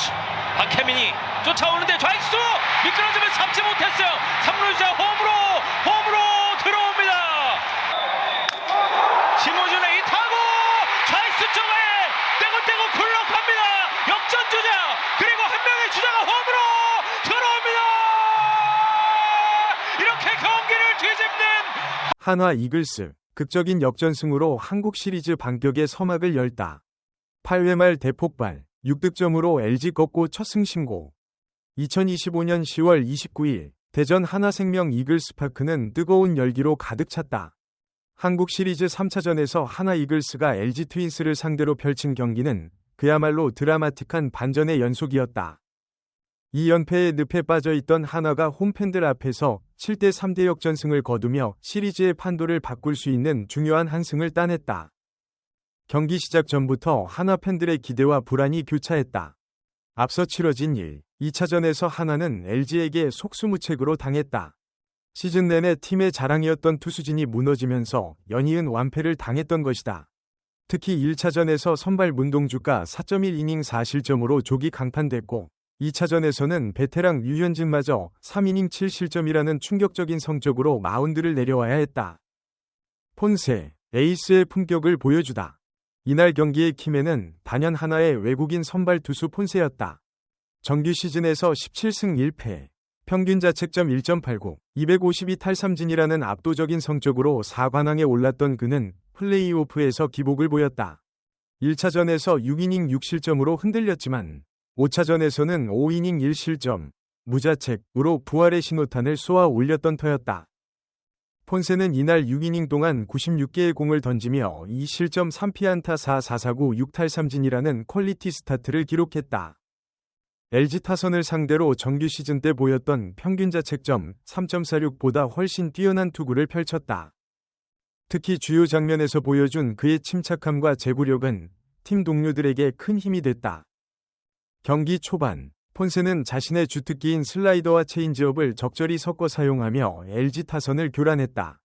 투수 박혜민이 쫓아오는데 좌익수 미끄러지면 잡지 못했어요. 3루자 홈으로 홈으로 들어옵니다. 심호준의 이 타구 좌익수 쪽에 떼고떼고 굴러갑니다. 역전 주자 그리고 한 명의 주자가 홈으로 들어옵니다. 이렇게 경기를 뒤집는 한화 이글스 극적인 역전승으로 한국 시리즈 반격의 서막을 열다. 8회 말 대폭발 6득점으로 LG 꺾고 첫 승 신고. 2025년 10월 29일 대전 하나생명 이글스파크는 뜨거운 열기로 가득 찼다. 한국 시리즈 3차전에서 하나 이글스가 LG 트윈스를 상대로 펼친 경기는 그야말로 드라마틱한 반전의 연속이었다. 이 연패에 늪에 빠져 있던 하나가 홈팬들 앞에서 7대 3대 역전승을 거두며 시리즈의 판도를 바꿀 수 있는 중요한 한 승을 따냈다. 경기 시작 전부터 하나 팬들의 기대와 불안이 교차했다. 앞서 치러진 1, 2차전에서 하나는 LG에게 속수무책으로 당했다. 시즌 내내 팀의 자랑이었던 투수진이 무너지면서 연이은 완패를 당했던 것이다. 특히 1차전에서 선발 문동주가 4.1이닝 4실점으로 조기 강판됐고 2차전에서는 베테랑 류현진마저 3이닝 7실점이라는 충격적인 성적으로 마운드를 내려와야 했다. 폰세, 에이스의 품격을 보여주다. 이날 경기의 키맨은 단연 하나의 외국인 선발 투수 폰세였다. 정규 시즌에서 17승 1패, 평균 자책점 1.89, 252탈삼진이라는 압도적인 성적으로 4관왕에 올랐던 그는 플레이오프에서 기복을 보였다. 1차전에서 6이닝 6실점으로 흔들렸지만 5차전에서는 5이닝 1실점, 무자책으로 부활의 신호탄을 쏘아 올렸던 터였다. 폰세는 이날 6이닝 동안 96개의 공을 던지며 2실점 3피안타 4사사구 6탈삼진이라는 퀄리티 스타트를 기록했다. LG 타선을 상대로 정규 시즌 때 보였던 평균 자책점 3.46보다 훨씬 뛰어난 투구를 펼쳤다. 특히 주요 장면에서 보여준 그의 침착함과 제구력은 팀 동료들에게 큰 힘이 됐다. 경기 초반, 폰세는 자신의 주특기인 슬라이더와 체인지업을 적절히 섞어 사용하며 LG 타선을 교란했다.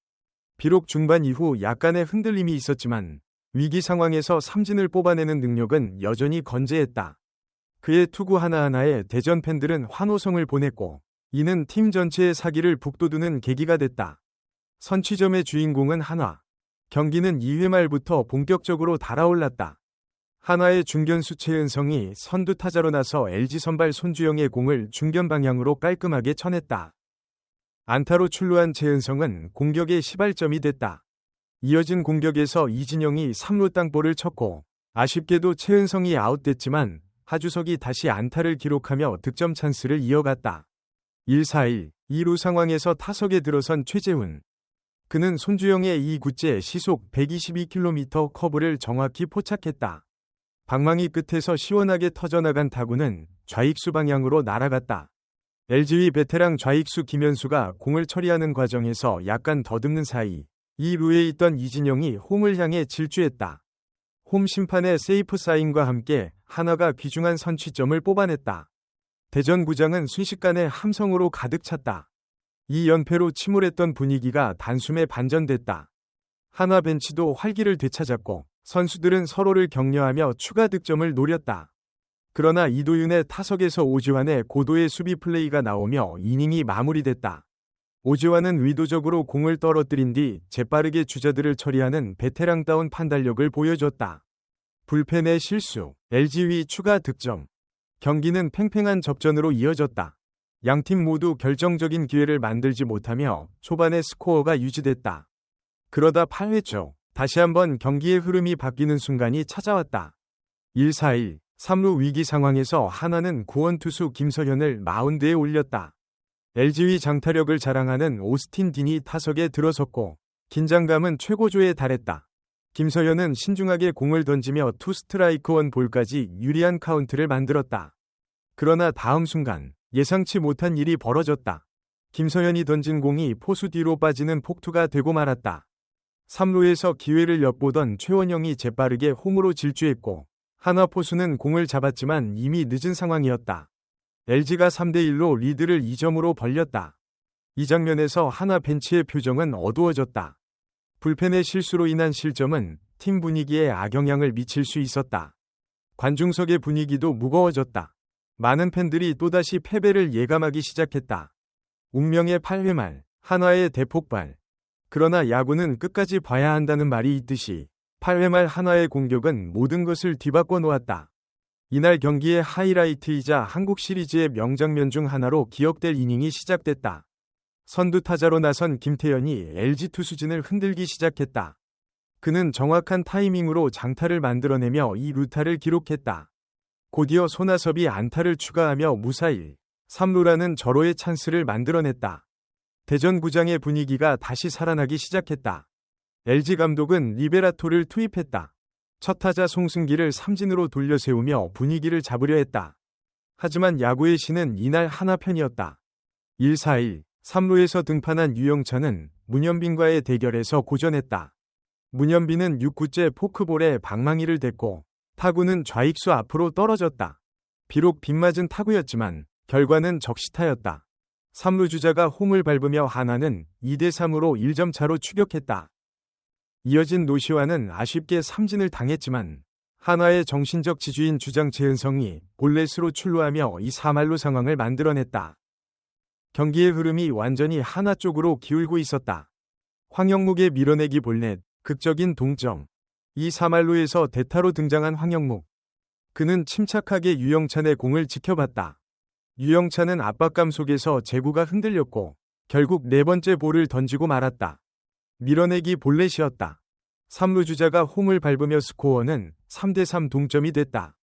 비록 중반 이후 약간의 흔들림이 있었지만 위기 상황에서 삼진을 뽑아내는 능력은 여전히 건재했다. 그의 투구 하나하나에 대전 팬들은 환호성을 보냈고 이는 팀 전체의 사기를 북돋우는 계기가 됐다. 선취점의 주인공은 한화. 경기는 2회 말부터 본격적으로 달아올랐다. 한화의 중견수 최은성이 선두 타자로 나서 LG 선발 손주영의 공을 중견 방향으로 깔끔하게 쳐냈다. 안타로 출루한 최은성은 공격의 시발점이 됐다. 이어진 공격에서 이진영이 3루 땅볼을 쳤고 아쉽게도 최은성이 아웃됐지만 하주석이 다시 안타를 기록하며 득점 찬스를 이어갔다. 1-4-1, 2루 상황에서 타석에 들어선 최재훈. 그는 손주영의 2구째 시속 122km 커브를 정확히 포착했다. 방망이 끝에서 시원하게 터져나간 타구는 좌익수 방향으로 날아갔다. LG위 베테랑 좌익수 김현수가 공을 처리하는 과정에서 약간 더듬는 사이 2루에 있던 이진영이 홈을 향해 질주했다. 홈 심판의 세이프 사인과 함께 하나가 귀중한 선취점을 뽑아냈다. 대전 구장은 순식간에 함성으로 가득 찼다. 이 연패로 침울했던 분위기가 단숨에 반전됐다. 하나 벤치도 활기를 되찾았고 선수들은 서로를 격려하며 추가 득점을 노렸다. 그러나 이도윤의 타석에서 오지환의 고도의 수비 플레이가 나오며 이닝이 마무리됐다. 오지환은 의도적으로 공을 떨어뜨린 뒤 재빠르게 주자들을 처리하는 베테랑다운 판단력을 보여줬다. 불펜의 실수, LG위 추가 득점. 경기는 팽팽한 접전으로 이어졌다. 양팀 모두 결정적인 기회를 만들지 못하며 초반의 스코어가 유지됐다. 그러다 8회 초 다시 한번 경기의 흐름이 바뀌는 순간이 찾아왔다. 1-4-1, 3루 위기 상황에서 하나는 구원투수 김서현을 마운드에 올렸다. LG위 장타력을 자랑하는 오스틴 딘이 타석에 들어섰고 긴장감은 최고조에 달했다. 김서현은 신중하게 공을 던지며 투 스트라이크 원 볼까지 유리한 카운트를 만들었다. 그러나 다음 순간 예상치 못한 일이 벌어졌다. 김서현이 던진 공이 포수 뒤로 빠지는 폭투가 되고 말았다. 3루에서 기회를 엿보던 최원영이 재빠르게 홈으로 질주했고 하나 포수는 공을 잡았지만 이미 늦은 상황이었다. LG가 3대1로 리드를 2점으로 벌렸다. 이 장면에서 하나 벤치의 표정은 어두워졌다. 불펜의 실수로 인한 실점은 팀 분위기에 악영향을 미칠 수 있었다. 관중석의 분위기도 무거워졌다. 많은 팬들이 또다시 패배를 예감하기 시작했다. 운명의 8회 말, 한화의 대폭발. 그러나 야구는 끝까지 봐야 한다는 말이 있듯이 8회 말 한화의 공격은 모든 것을 뒤바꿔 놓았다. 이날 경기의 하이라이트이자 한국 시리즈의 명장면 중 하나로 기억될 이닝이 시작됐다. 선두 타자로 나선 김태현이 LG 투수진을 흔들기 시작했다. 그는 정확한 타이밍으로 장타를 만들어내며 이 루타를 기록했다. 곧이어 손아섭이 안타를 추가하며 무사히 3루라는 절호의 찬스를 만들어냈다. 대전구장의 분위기가 다시 살아나기 시작했다. LG 감독은 리베라토를 투입했다. 첫 타자 송승기를 삼진으로 돌려세우며 분위기를 잡으려 했다. 하지만 야구의 신은 이날 하나 편이었다. 1-4-1, 3루에서 등판한 유영찬은 문현빈과의 대결에서 고전했다. 문현빈은 6구째 포크볼에 방망이를 댔고 타구는 좌익수 앞으로 떨어졌다. 비록 빗맞은 타구였지만 결과는 적시타였다. 3루 주자가 홈을 밟으며 하나는 2대3으로 1점 차로 추격했다. 이어진 노시와는 아쉽게 삼진을 당했지만 한화의 정신적 지주인 주장 최은성이 볼넷으로 출루하며 이 4말루 상황을 만들어냈다. 경기의 흐름이 완전히 하나 쪽으로 기울고 있었다. 황영묵의 밀어내기 볼넷, 극적인 동점. 이 4말루에서 대타로 등장한 황영묵. 그는 침착하게 유영찬의 공을 지켜봤다. 유영찬은 압박감 속에서 제구가 흔들렸고 결국 네 번째 볼을 던지고 말았다. 밀어내기 볼넷이었다. 3루 주자가 홈을 밟으며 스코어는 3대3 동점이 됐다.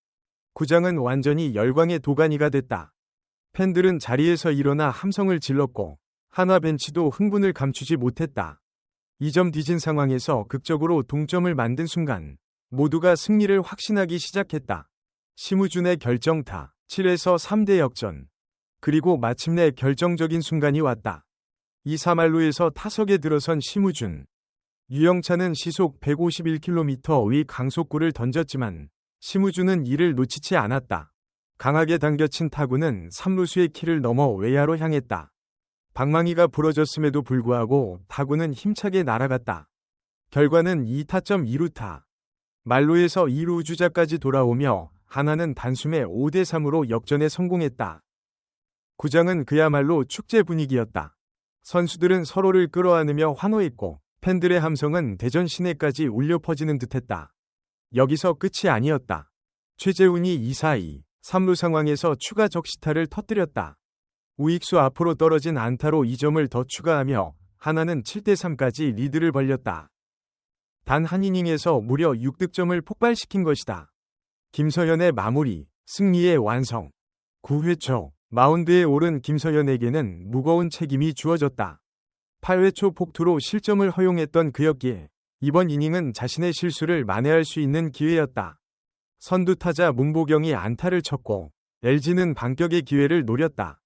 구장은 완전히 열광의 도가니가 됐다. 팬들은 자리에서 일어나 함성을 질렀고 하나 벤치도 흥분을 감추지 못했다. 2점 뒤진 상황에서 극적으로 동점을 만든 순간 모두가 승리를 확신하기 시작했다. 심우준의 결정타 7에서 3대 역전. 그리고 마침내 결정적인 순간이 왔다. 2, 3할루에서 타석에 들어선 심우준. 유영찬은 시속 151km의 강속구를 던졌지만 심우준은 이를 놓치지 않았다. 강하게 당겨친 타구는 3루수의 키를 넘어 외야로 향했다. 방망이가 부러졌음에도 불구하고 타구는 힘차게 날아갔다. 결과는 2타점 2루타. 말루에서 2루 주자까지 돌아오며 하나는 단숨에 5대3으로 역전에 성공했다. 구장은 그야말로 축제 분위기였다. 선수들은 서로를 끌어안으며 환호했고 팬들의 함성은 대전 시내까지 울려 퍼지는 듯했다. 여기서 끝이 아니었다. 최재훈이 2-4-2, 3루 상황에서 추가 적시타를 터뜨렸다. 우익수 앞으로 떨어진 안타로 2점을 더 추가하며 하나는 7대3까지 리드를 벌렸다. 단 한 이닝에서 무려 6득점을 폭발시킨 것이다. 김서현의 마무리, 승리의 완성. 9회 초 마운드에 오른 김서현에게는 무거운 책임이 주어졌다. 8회 초 폭투로 실점을 허용했던 그였기에 이번 이닝은 자신의 실수를 만회할 수 있는 기회였다. 선두 타자 문보경이 안타를 쳤고 LG는 반격의 기회를 노렸다.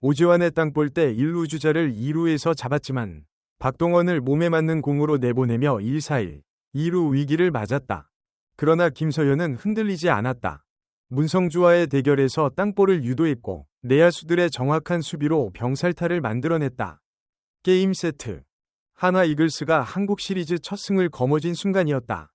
오지환의 땅볼 때 1루 주자를 2루에서 잡았지만 박동원을 몸에 맞는 공으로 내보내며 1-4-1, 2루 위기를 맞았다. 그러나 김서현은 흔들리지 않았다. 문성주와의 대결에서 땅볼을 유도했고 내야수들의 정확한 수비로 병살타를 만들어냈다. 게임 세트. 하나 이글스가 한국 시리즈 첫 승을 거머쥔 순간이었다.